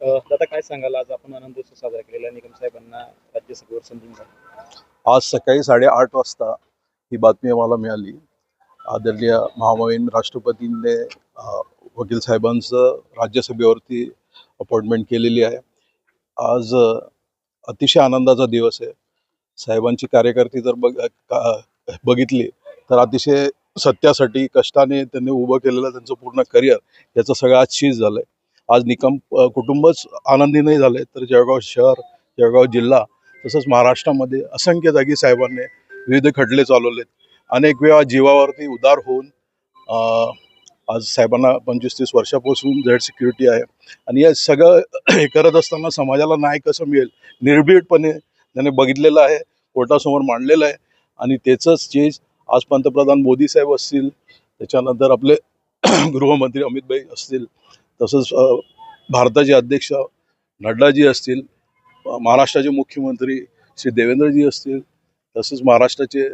अ, दादा काय सांगाल? आज आपण आनंदोत्सव साजरा केलेला निगम साहेबांना राज्यसभेवर संधी मिळाली. आज सकाळी साडेआठ वाजता ही बातमी आम्हाला मिळाली. आदरणीय महामहिम राष्ट्रपतींनी वकील साहेबांचं राज्यसभेवरती अपॉइंटमेंट केलेली आहे. आज अतिशय आनंदाचा दिवस आहे. साहेबांची कार्यकर्ती जर बघ बघितली तर अतिशय सत्यासाठी कष्टाने त्यांनी उभं केलेलं त्यांचं पूर्ण करिअर याचं सगळं आज शीज झालंय. आज निकम कुटुंबच आनंदी नाही झाले तर जळगाव शहर जळगाव जिल्हा तसंच महाराष्ट्रामध्ये असंख्य जागी साहेबांनी विविध खटले चालवलेत. अनेक वेळा जीवावरती उदार होऊन आज साहेबांना पंचवीस तीस वर्षापासून झेड सिक्युरिटी आहे. आणि या सगळं हे करत असताना समाजाला न्याय कसं मिळेल? निर्भीडपणे त्याने बघितलेलं आहे कोर्टासमोर मांडलेलं आहे. आणि त्याचंच जे आज पंतप्रधान मोदी साहेब असतील त्याच्यानंतर आपले गृहमंत्री अमित भाई असतील तसंच भारताचे अध्यक्ष नड्डाजी असतील महाराष्ट्राचे मुख्यमंत्री श्री देवेंद्रजी असतील तसंच महाराष्ट्राचे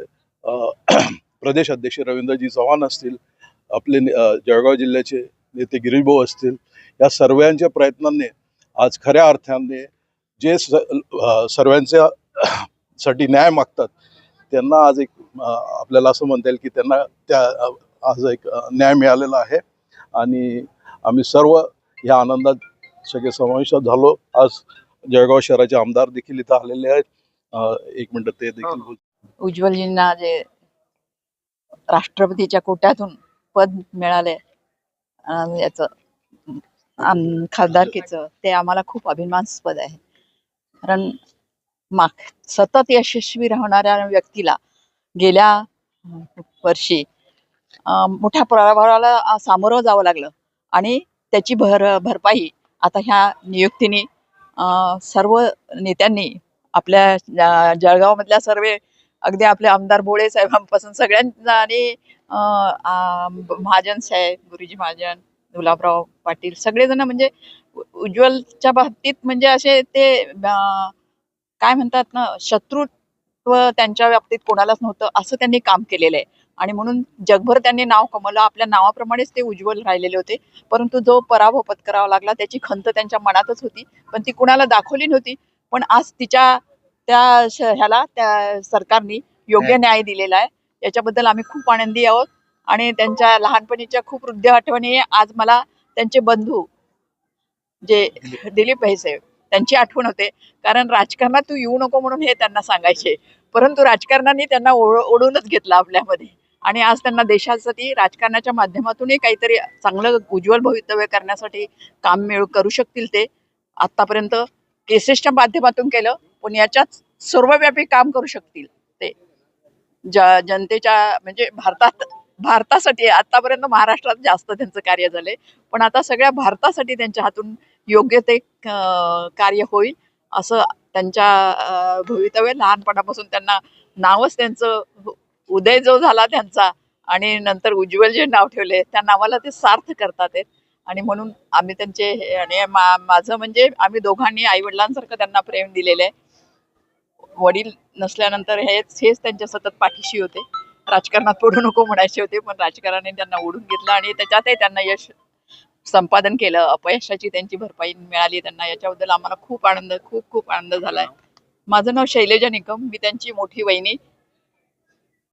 प्रदेश अध्यक्ष रवींद्रजी चव्हाण असतील आपले जळगाव जिल्ह्याचे नेते गिरीशभाऊ असतील या सर्वांच्या प्रयत्नांनी आज खऱ्या अर्थाने जे सर्वांच्या साठी न्याय मागतात त्यांना आज एक आपल्याला असं म्हणता येईल की त्यांना त्या आज एक न्याय मिळालेला आहे. आणि आम्ही सर्व या आनंदात सगळे समाविष्ट झालो. आज जळगाव शहराचे आमदार देखील इथं आलेले आहेत. एक मिनटं ते देखील हो. उज्ज्वलजींना जे राष्ट्रपतीच्या कोट्यातून पद मिळाले याचं खासदारकीचं ते आम्हाला खूप अभिमानास्पद आहे. कारण माग सतत यशस्वी राहणाऱ्या व्यक्तीला गेल्या वर्षी मोठ्या प्रभावाला सामोरं जावं लागलं आणि त्याची भर भरपाई आता ह्या नियुक्तीने अं, सर्व नेत्यांनी आपल्या जळगावमधल्या सर्व अगदी आपले आमदार भोळे साहेबांपासून सगळ्यांना आणि महाजन साहेब गुरुजी महाजन गुलाबराव पाटील सगळेजण म्हणजे उज्ज्वलच्या बाबतीत म्हणजे असे ते काय म्हणतात ना शत्रुत्व त्यांच्या बाबतीत कोणालाच नव्हतं असं त्यांनी काम केलेलं आहे. आणि म्हणून जगभर त्यांनी नाव कमवलं आपल्या नावाप्रमाणेच ते उज्ज्वल राहिलेले होते. परंतु जो पराभव पत्करावा लागला त्याची खंत त्यांच्या मनातच होती. पण ती कुणाला दाखवली नव्हती. पण आज तिच्या त्या ह्याला त्या सरकारने योग्य न्याय दिलेला आहे. याच्याबद्दल आम्ही खूप आनंदी आहोत. आणि त्यांच्या लहानपणीच्या खूप हृदय आठवणी आज मला त्यांचे बंधू जे दिलीप भाई साहेब त्यांची आठवण होते. कारण राजकारणात तू येऊ नको म्हणून हे त्यांना सांगायचे. परंतु राजकारणाने त्यांना ओढ- ओढूनच घेतलं आपल्यामध्ये. आणि आज त्यांना देशासाठी राजकारणाच्या माध्यमातूनही काहीतरी चांगलं उज्ज्वल भवितव्य करण्यासाठी काम मिळू करू शकतील ते आतापर्यंत केसेसच्या माध्यमातून केलं. पण याच्यात सर्वव्यापी काम करू शकतील. ते ज जनतेच्या म्हणजे भारतात भारतासाठी आतापर्यंत महाराष्ट्रात जास्त त्यांचं कार्य झालंय. पण आता सगळ्या भारतासाठी त्यांच्या हातून योग्य ते कार्य होईल असं त्यांच्या भवितव्य लहानपणापासून त्यांना नावच त्यांचं उदय जो झाला त्यांचा आणि नंतर उज्ज्वल जे नाव ठेवले त्या नावाला ते सार्थ करतात आहेत. आणि म्हणून आम्ही त्यांचे हे- आणि माझं म्हणजे आम्ही दोघांनी आई वडिलांसारखं त्यांना प्रेम दिलेलं आहे. वडील नसल्यानंतर हेच हेच त्यांच्या सतत पाठीशी होते. राजकारणात पडू नको म्हणायचे होते पण राजकारणाने त्यांना ओढून घेतलं आणि त्याच्यातही त्यांना यश संपादन केलं. अपयशाची त्यांची भरपाई मिळाली. त्यांना याच्याबद्दल आम्हाला खूप आनंद खूप खूप आनंद झालाय. माझं नाव शैलेजा निकम. मी त्यांची मोठी वहिनी.